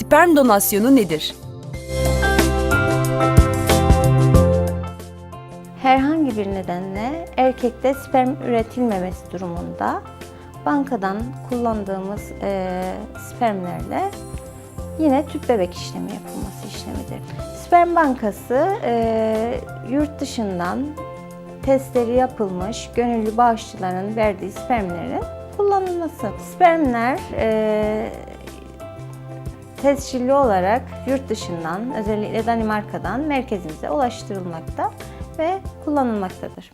Sperm donasyonu nedir? Herhangi bir nedenle erkekte sperm üretilmemesi durumunda bankadan kullandığımız e, spermlerle yine tüp bebek işlemi yapılması işlemidir. Sperm bankası e, yurt dışından testleri yapılmış gönüllü bağışçıların verdiği spermlerin kullanılması. Spermler e, tescilli olarak yurt dışından özellikle Danimarka'dan merkezimize ulaştırılmakta ve kullanılmaktadır.